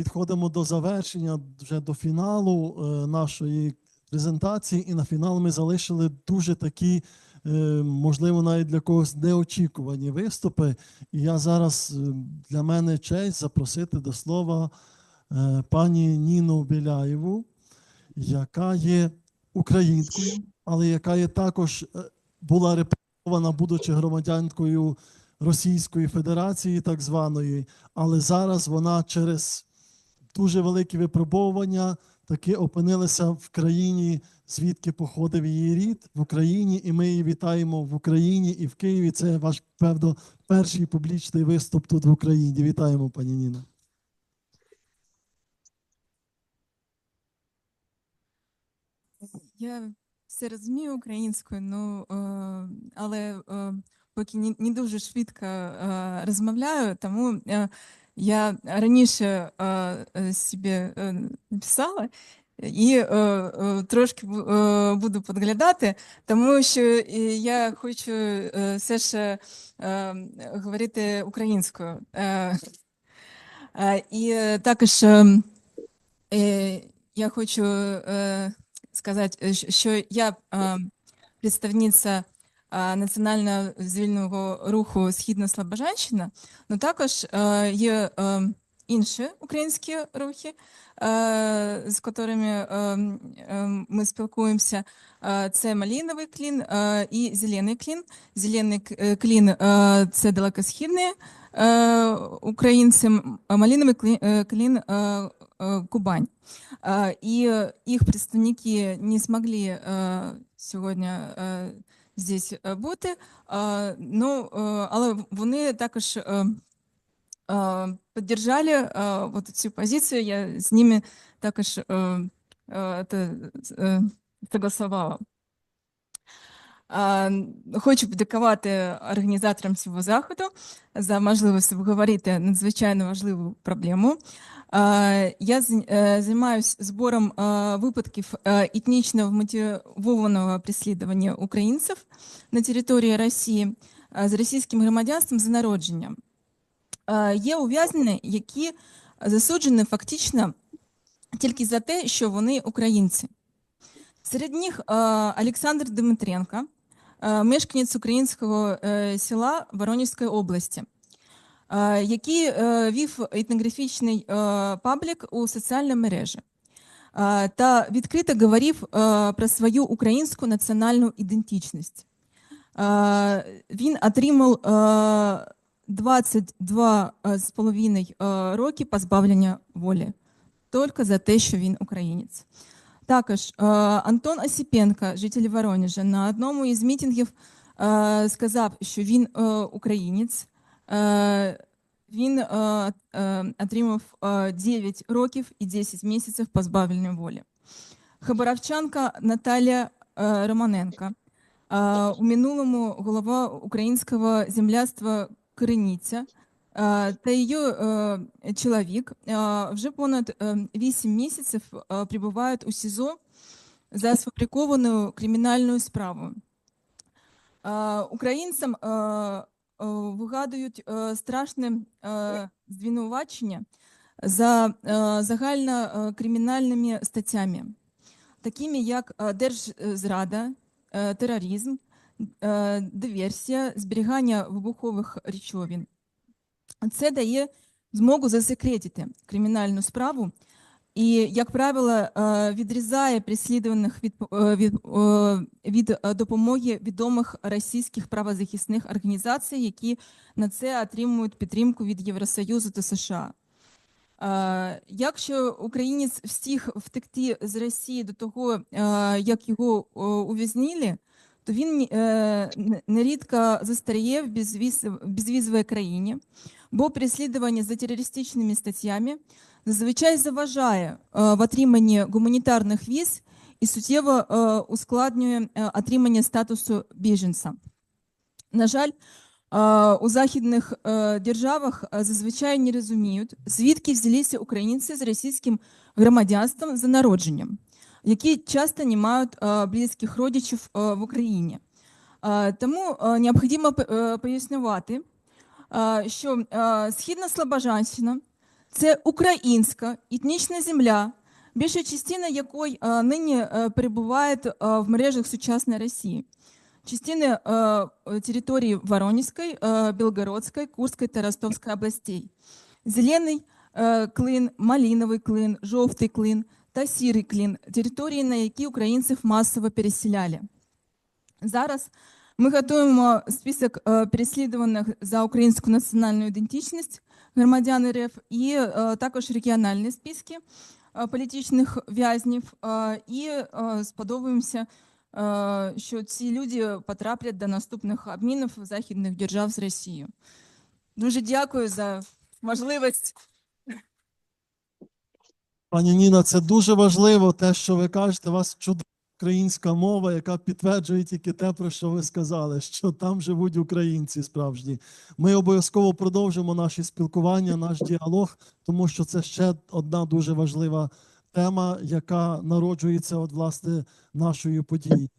підходимо до завершення, вже до фіналу е, нашої презентації, і на фінал ми залишили дуже такі, е, можливо, навіть для когось неочікувані виступи. І я зараз е, для мене честь запросити до слова пані Ніну Біляєву, яка є українкою, але яка є також була репресована, будучи громадянкою Російської Федерації, так званої, але зараз вона через дуже великі випробовування таки опинилася в країні, звідки походив її рід в Україні, і ми її вітаємо в Україні і в Києві. Це ваш певно перший публічний виступ тут в Україні. Вітаємо, пані Ніна. Я все розумію українською, ну е, але е, поки не, дуже швидко е, розмовляю, тому я раніше е, е, собі написала і е, е, трошки е, буду підглядати, тому що я хочу е, все ж е, говорити українською. Е, е, і також е, е, я хочу е, сказати, е, що я е, представниця національного звільного руху Східна Слобожанщина, але також е, є е, інші українські рухи, е, з котрими е, м, е, ми спілкуємося. Е, Це Маліновий клін е, і Зелений клін. Зелений к- е, клін е, це далекосхідні е, українці, м- а Маліновий клін, е, клін е, е, Кубань. А, И э, их представники не смогли э, сегодня э, здесь э, бути, ну, е, але вони також підтримали е, е, вот цю позицію. Я з ними також е, е, те, е, согласувала. А, Хочу подякувати організаторам цього заходу за можливість обговорити надзвичайно важливу проблему. Е, Я займаюся збором е, випадків е, етнічно вмотивованого переслідування українців на території Росії е, з російським громадянством за народженням. Е, Є ув'язнені, які засуджені фактично тільки за те, що вони українці. Серед них е, Олександр Дмитренко, е, мешканець українського е, села Воронезької області е, який е, вів етнографічний е, паблік у соціальній мережі е, та відкрито говорив е, про свою українську національну ідентичність. Е, Він отримав е, 22 е, з половиною е, роки позбавлення волі тільки за те, що він українець. Також е, Антон Осіпенко, житель Воронежа, на одному із мітингів е, сказав, що він е, українець. Він отримав е, 9 років і 10 місяців позбавлення волі. Хабаровчанка Наталія Романенко, е, у минулому голова українського земляцтва Криниця та її е, чоловік е, вже понад е, 8 місяців е, перебувають у СІЗО за сфабрикованою кримінальною справою. Е, Українцям е, е, вигадують е, страшне е, звинувачення за е, загальнокримінальними статтями, такими як е, держзрада, е, тероризм, е, диверсія, зберігання вибухових речовин. Це дає змогу засекретити кримінальну справу і, як правило, е, відрізає переслідуваних від, е, від, е, від допомоги відомих російських правозахисних організацій, які на це отримують підтримку від Євросоюзу та США. Якщо українець встиг втекти з Росії до того, як його ув'язнили, то він нерідко застаріє в безвізовій країні, бо переслідування за терористичними статтями зазвичай заважає е, в отриманні гуманітарних віз і суттєво е, ускладнює е, отримання статусу біженця. На жаль, у західних державах зазвичай не розуміють, звідки взялися українці з російським громадянством за народженням, які часто не мають е, близьких родичів е, в Україні. Е, Тому необхідно пояснювати, що Східна Слобожанщина це українська етнічна земля, більша частина якої нині е, перебуває е, в мережах сучасної Росії. Частини е, території Воронезької, е, Білгородської, Курської та Ростовської областей. Зелений клин, малиновий клин, жовтий клин та сірий клин території, на які українців масово переселяли. Зараз ми готуємо список е, переслідуваних за українську національну ідентичність громадян РФ і е, також регіональні списки політичних в'язнів. І сподобаємося, що ці люди потраплять до наступних обмінів західних держав з Росією. Дуже дякую за можливість. Пані Ніна, це дуже важливо, те, що ви кажете. Вас чудова українська мова, яка підтверджує тільки те, про що ви сказали, що там живуть українці справжні. Ми обов'язково продовжимо наші спілкування, наш діалог, тому що це ще одна дуже важлива тема, яка народжується от власне нашої події.